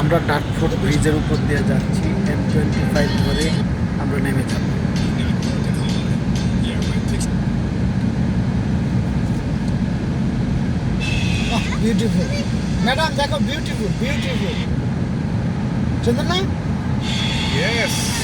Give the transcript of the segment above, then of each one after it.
আমরা ডাকফোর্ট ব্রিজের উপর দিয়ে যাচ্ছি এম টোয়েন্টি ফাইভ ধরে আমরা নেমে যাব। বিউটিফুল ম্যাডাম দেখো বিউটিফুল বিউটিফুল সুন্দর না Yes.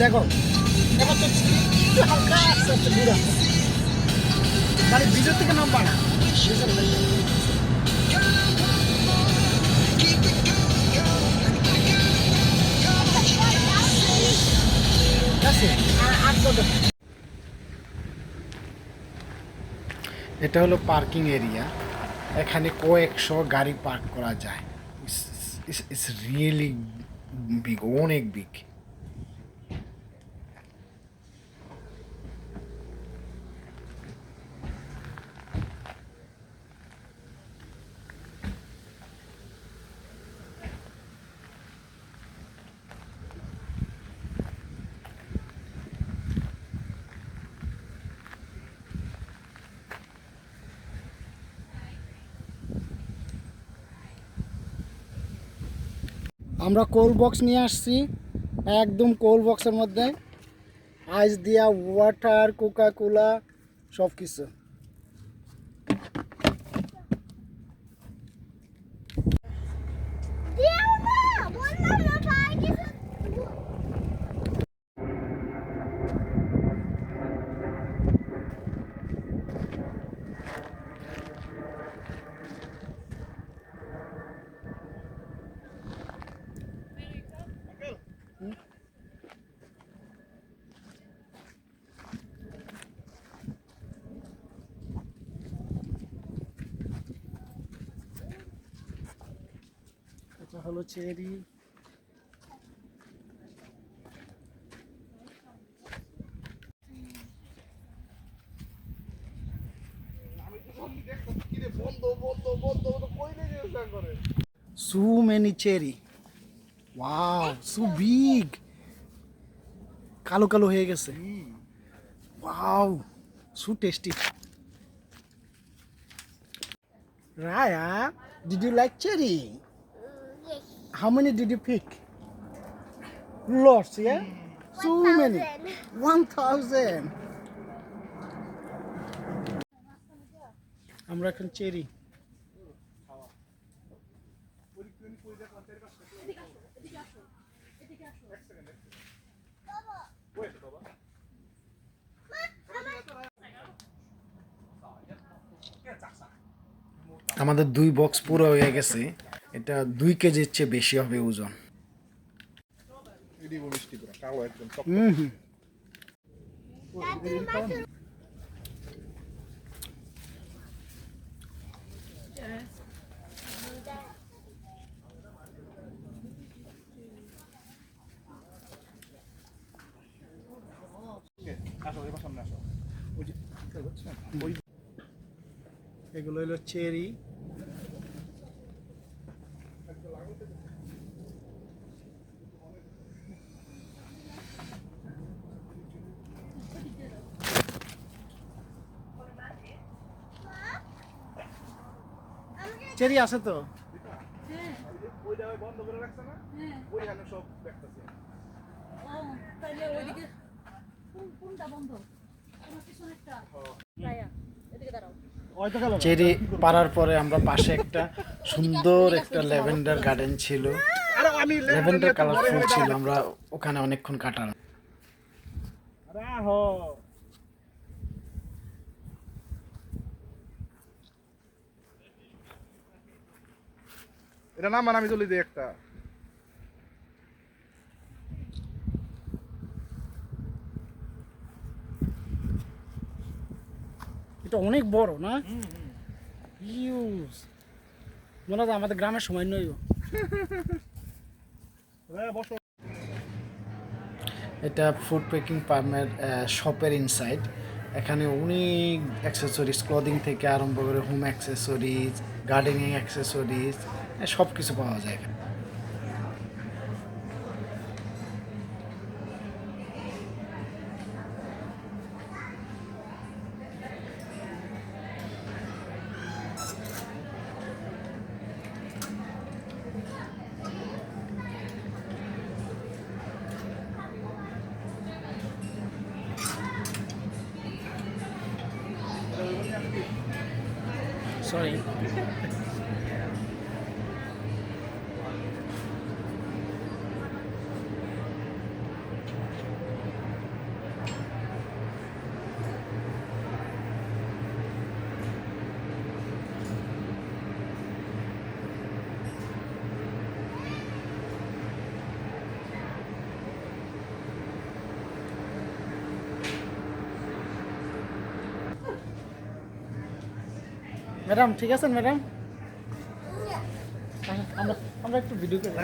দেখো মানে? এটা হলো পার্কিং এরিয়া। এখানে কয়েকশো গাড়ি পার্ক করা যায়। ইটস রিয়েলি বিগ, অনেক বিগ। আমরা কোল্ড বক্স নিয়ে আসছি, একদম কোল্ড বক্সের মধ্যে আইস দিয়া ওয়াটার কোকা কোলা সব কিছু এটা হলো cherry. So many cherry wow so big কালো কালো হয়ে গেছে wow so tasty Raya did you like cherry How many did you pick? Lots, yeah? So many. One thousand. আমরা এখন চেরি আমাদের দুই বক্স পুরো হয়ে গেছে। এটা দুই কেজির চেয়ে বেশি হবে ওজন। ইডি মিষ্টি পুরো কালো একদম টক হুম হুম আসো এবার সামনে আসো ওই যে ওই এগুলো হলো চেরি চেরি আছে তো? ওই জায়গায় বন্ধ করে রাখছে না ওইখানে সব দেখতেছে চেরি পারার পরে আমরা পাশে একটা সুন্দর একটা ল্যাভেন্ডার গার্ডেন ছিল। ল্যাভেন্ডার কালার ফুল ছিল আমরা ওখানে অনেকক্ষণ কাটালাম। এটা নামান আমি চলে দিই একটা। এটা অনেক বড় না? ইউজ মনে হয় আমাদের গ্রামের সময় নই হ্যাঁ এটা ফুড প্যাকিং পার্মের শপের ইনসাইড এখানে অনেক অ্যাক্সেসরিজ ক্লদিং থেকে আরম্ভ করে হোম অ্যাক্সেসরিজ গার্ডেনিং অ্যাক্সেসরিজ সব কিছু পাওয়া যায় এখানে। sorry. ম্যাডাম ঠিক আছেন ম্যাডাম? আমরা আমরা একটু ভিডিও করি